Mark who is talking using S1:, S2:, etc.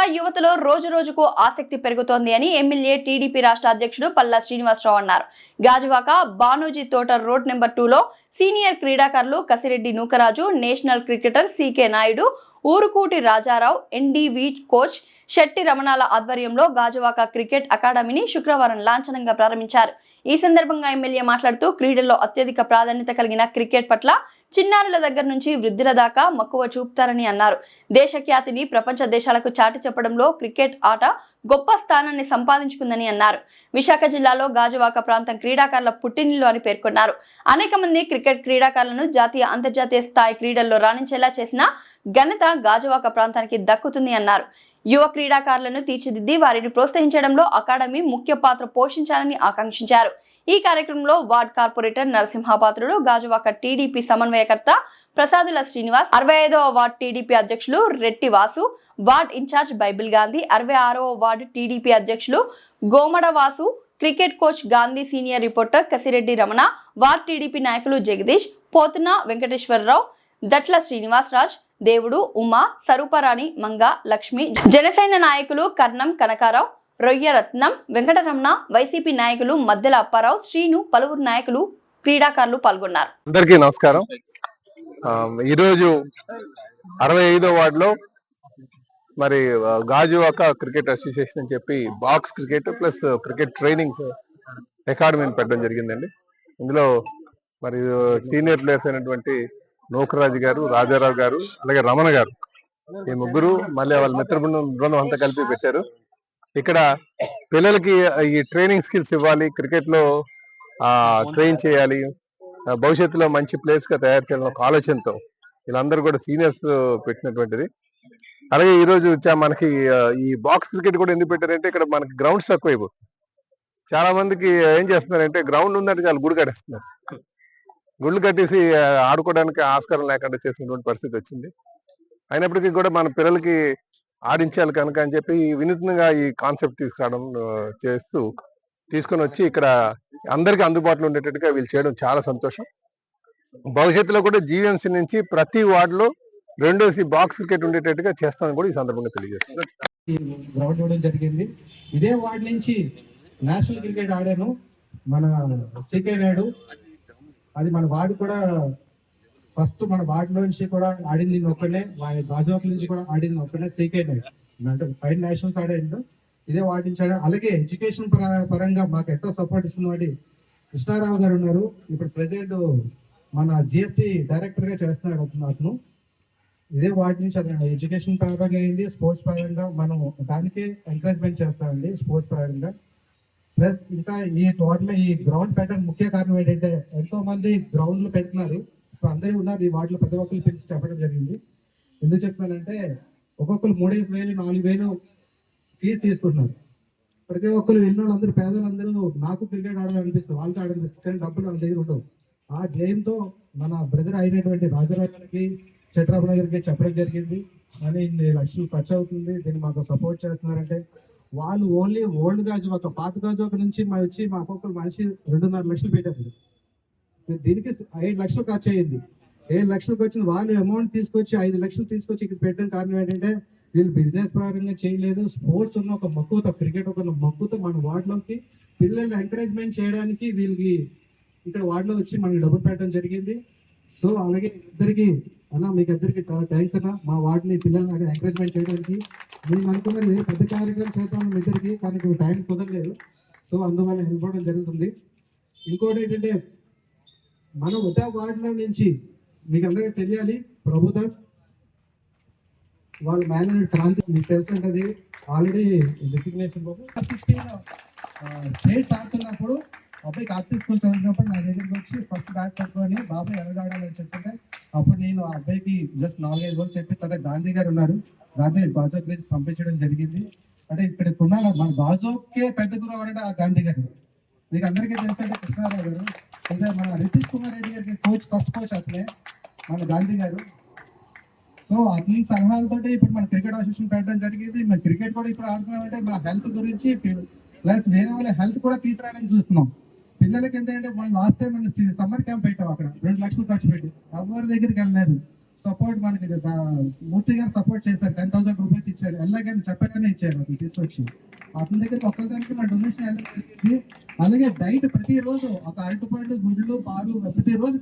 S1: పట్ల యువతలో రోజు రోజుకు ఆసక్తి పెరుగుతోంది అని ఎమ్మెల్యే టీడీపీ రాష్ట్ర అధ్యక్షుడు పల్లా శ్రీనివాసరావు అన్నారు. గాజువాక బానోజీ తోట రోడ్ నెంబర్ టూలో సీనియర్ క్రీడాకారులు Kasireddy Nookaraju national cricketer CK Nayudu Urukuti Rajarao NDV coach Shetty రమణాల ఆధ్వర్యంలో గాజువాక క్రికెట్ అకాడమీని శుక్రవారం లాంఛనంగా ప్రారంభించారు. ఈ సందర్భంగా ఎమ్మెల్యే మాట్లాడుతూ క్రీడల్లో అత్యధిక ప్రాధాన్యత కలిగిన క్రికెట్ పట్ల చిన్నారుల దగ్గర నుంచి వృద్ధుల దాకా మక్కువ చూపుతారని అన్నారు. దేశ ఖ్యాతిని ప్రపంచ దేశాలకు చాటి చెప్పడంలో క్రికెట్ ఆట గొప్ప స్థానాన్ని సంపాదించుకుందని అన్నారు. విశాఖ జిల్లాలో గాజువాక ప్రాంతం క్రీడాకారుల పుట్టినిల్లు అని పేర్కొన్నారు. అనేక మంది క్రికెట్ క్రీడాకారులను జాతీయ అంతర్జాతీయ స్థాయి క్రీడల్లో రాణించేలా చేసిన ఘనత గాజువాక ప్రాంతానికి దక్కుతుంది అన్నారు. యువ క్రీడాకారులను తీర్చిదిద్ది వారిని ప్రోత్సహించడంలో అకాడమీ ముఖ్య పాత్ర పోషించాలని ఆకాంక్షించారు. ఈ కార్యక్రమంలో ward corporator Narasimhapatrudu Gajuwaka TDP సమన్వయకర్త ప్రసాదుల శ్రీనివాస్ అరవై ఐదవ వార్డ్ టీడీపీ అధ్యక్షులు Retti Vasu ward incharge Bible Gandhi అరవై ఆరవ వార్డు టీడీపీ అధ్యక్షులు Gomada Vasu cricket coach Gandhi senior reporter Kasireddy Ramana ward TDP నాయకులు జగదీష్ పోతున వెంకటేశ్వరరావు దట్ల శ్రీనివాస్ రాజ్ దేవుడు ఉమా సరూపరాణి మంగ లక్ష్మి జనసేన నాయకులు కర్ణం కనకారావు రొయ్య రత్నం వెంకటరమణ వైసీపీ నాయకులు మద్దెల అప్పారావు శ్రీను పలువురు నాయకులు క్రీడాకారులు పాల్గొన్నారు.
S2: అందరికీ నమస్కారం. ఈరోజు అరవై ఐదో వార్డులో మరి గాజు గాజువాక క్రికెట్ అసోసియేషన్ అని చెప్పి box cricket plus cricket training అకాడమీని పెట్టడం జరిగిందండి. ఇందులో మరి సీనియర్ ప్లేయర్స్ అయినటువంటి నోకరాజు గారు రాజారావు గారు అలాగే రమణ గారు. ఈ ముగ్గురు మళ్ళీ వాళ్ళ మిత్ర బృందం అంతా కలిపి పెట్టారు. ఇక్కడ పిల్లలకి ఈ ట్రైనింగ్ స్కిల్స్ ఇవ్వాలి క్రికెట్లో ఆ ట్రైన్ చేయాలి ఆ, భవిష్యత్తులో మంచి ప్లేస్గా తయారు చేయాలని ఒక ఆలోచనతో వీళ్ళందరూ కూడా సీనియర్స్ పెట్టినటువంటిది. అలాగే ఈ రోజు చా- మనకి ఈ బాక్స్ క్రికెట్ కూడా ఎందుకు పెట్టారంటే ఇక్కడ మనకి గ్రౌండ్స్ తక్కువ చాలా మందికి ఏం చేస్తున్నారంటే గ్రౌండ్ ఉందంటే చాలా గుడి కట్టేస్తున్నారు. గుళ్ళు కట్టేసి ఆడుకోవడానికి ఆస్కారం లేకుండా చేసినటువంటి పరిస్థితి వచ్చింది. అయినప్పటికీ కూడా మన పిల్లలకి ఆడించాలి కనుక అని చెప్పి వినూత్నంగా ఈ కాన్సెప్ట్ తీసుకురావడం చేస్తూ తీసుకొని వచ్చి ఇక్కడ అందరికీ అందుబాటులో ఉండేటట్టుగా వీళ్ళు చేయడం చాలా సంతోషం. భవిష్యత్తులో కూడా జీవీఎంసీ నుంచి ప్రతి వార్డులో రెండోసి బాక్స్ క్రికెట్ ఉండేటట్టుగా చేస్తామని కూడా ఈ సందర్భంగా
S3: తెలియజేస్తుంది జరిగింది. ఇదే వార్డు నుంచి నేషనల్ క్రికెట్ ఆడాను. మన సికే నాయుడు అది మన వాడు కూడా ఫస్ట్ మన వాడి నుంచి కూడా ఆడింది ఒక్కడే. ఒక్కనే గాజువాక నుంచి కూడా ఆడింది ఒక్కడే ఒక్కనే అంటే ఫైవ్ నేషనల్స్ ఆడాడు. ఇదే వాటించాడు అలాగే ఎడ్యుకేషన్ పరంగా మాకు ఎంతో సపోర్ట్ ఇస్తున్న వాడి కృష్ణారావు గారు ఉన్నారు. ఇప్పుడు ప్రజెంట్ మన జిఎస్టి డైరెక్టర్గా చేస్తున్నాడు అతను. అతను ఇదే వాటి నుంచి అతను ఎడ్యుకేషన్ పరంగా అయింది స్పోర్ట్స్ పరంగా మనం దానికే ఎంకరేజ్మెంట్ చేస్తామండి స్పోర్ట్స్ పరంగా. ప్లస్ ఇంకా ఈ టోర్నమెంట్ ఈ గ్రౌండ్ పెట్టడం ముఖ్య కారణం ఏంటంటే ఎంతో మంది గ్రౌండ్లు పెడుతున్నారు. ఇప్పుడు అందరూ ఉన్నారు ఈ వాటిలో ప్రతి ఒక్కరు పిలిచి చెప్పడం జరిగింది. ఎందుకు చెప్తున్నానంటే ఒక్కొక్కరు మూడేసి వేలు నాలుగు వేలు ఫీజు తీసుకుంటున్నారు. ప్రతి ఒక్కరు వెళ్ళిన వాళ్ళందరూ పేదలందరూ నాకు క్రికెట్ ఆడాలనిపిస్తుంది వాళ్ళతో ఆడాలనిపిస్తుంది కానీ డబ్బులు వాళ్ళ దగ్గర ఉండవు. ఆ జయంతో మన బ్రదర్ అయినటువంటి రాజరాజు గారికి చట్రాపణ గారికి చెప్పడం జరిగింది. అని ఇన్ని లక్షలు ఖర్చు అవుతుంది దీన్ని మాకు సపోర్ట్ చేస్తున్నారంటే వాళ్ళు ఓన్లీ ఓల్డ్ గాజు ఒక పాత గాజు ఒక నుంచి మా వచ్చి మా ఒక్కొక్కరు మనిషి రెండున్నర లక్షలు పెట్టారు. దీనికి ఐదు లక్షలు ఖర్చు అయ్యింది. ఏడు లక్షలకు వచ్చిన వాళ్ళు అమౌంట్ తీసుకొచ్చి ఐదు లక్షలు తీసుకొచ్చి ఇక్కడ పెట్టడం కారణం ఏంటంటే వీళ్ళు బిజినెస్ పరంగా చేయలేదు. స్పోర్ట్స్ ఉన్న ఒక మక్కువతో క్రికెట్ ఒక మక్కువతో మన వార్డులోకి పిల్లల్ని ఎంకరేజ్మెంట్ చేయడానికి వీళ్ళకి ఇక్కడ వార్డులో వచ్చి మనకి డబ్బులు పెట్టడం జరిగింది. సో అలాగే ఇద్దరికి అన్న మీకు ఇద్దరికి చాలా థ్యాంక్స్ అన్న. మా వార్డుని పిల్లల్ని ఎంకరేజ్మెంట్ చేయడానికి నేను అనుకున్నది పెద్ద కార్యక్రమం చేద్దాం మీ ఇద్దరికి కానీ ఇప్పుడు టైం కుదరలేదు. సో అందువల్ల వెళ్ళిపోవడం జరుగుతుంది. ఇంకోటి ఏంటంటే మన ఉదా వార్డులో నుంచి మీకు అందరికీ తెలియాలి ప్రభుదాస్ వాళ్ళ మేనేజర్ క్రాంతి మీకు తెలుసు ఉంటుంది ఆల్రెడీ డెసిగ్నేషన్ సిక్స్టీన్ స్టేట్స్ ఆడుతున్నప్పుడు అబ్బాయి కార్తీక్ స్కూల్ చదివినప్పుడు నా దగ్గరికి వచ్చి ఫస్ట్ బ్యాట్ పట్టుకొని బాబాయ్ ఎదగాడని చెప్తుంటే అప్పుడు నేను ఆ అబ్బాయికి జస్ట్ నాలుగైదు రోజులు చెప్పి తర్వాత గాంధీ గారు ఉన్నారు. గాంధీ గాజో గురించి పంపించడం జరిగింది. అంటే ఇక్కడ ఉన్న మన బాజోకే పెద్ద గురువు అంటే ఆ గాంధీ గారు. మీకు అందరికీ తెలుసు అంటే కృష్ణారావు గారు. అంటే మన రితీష్ కుమార్ రెడ్డి గారికి కోచ్ ఫస్ట్ కోచ్ అతనే మన గాంధీ గారు. సో అతని సలహాలతో ఇప్పుడు మన క్రికెట్ అసోసియేషన్ పెట్టడం జరిగింది. మన క్రికెట్ కూడా ఇప్పుడు ఆడుతున్నామంటే మా హెల్త్ గురించి ప్లస్ వేరే వాళ్ళ హెల్త్ కూడా తీసుకురావడానికి చూస్తున్నాం. పిల్లలకి ఏంటంటే మనం లాస్ట్ టైం మనం సమ్మర్ క్యాంప్ పెట్టాం అక్కడ. రెండు లక్షలు ఖర్చు పెట్టి. ఎవరి దగ్గరికి వెళ్ళలేదు. సపోర్ట్ మనకి మూర్తి గారు సపోర్ట్ చేశారు. టెన్ థౌసండ్ రూపీస్ ఇచ్చారు. వెళ్ళగానే చెప్పగానే ఇచ్చారు అది తీసుకొచ్చి. అతని దగ్గర ఒక్కరికి నా డొనేషన్ అలాగే డైట్ ప్రతిరోజు ఒక అరటిపండు గుడ్లు పాలు ప్రతి రోజు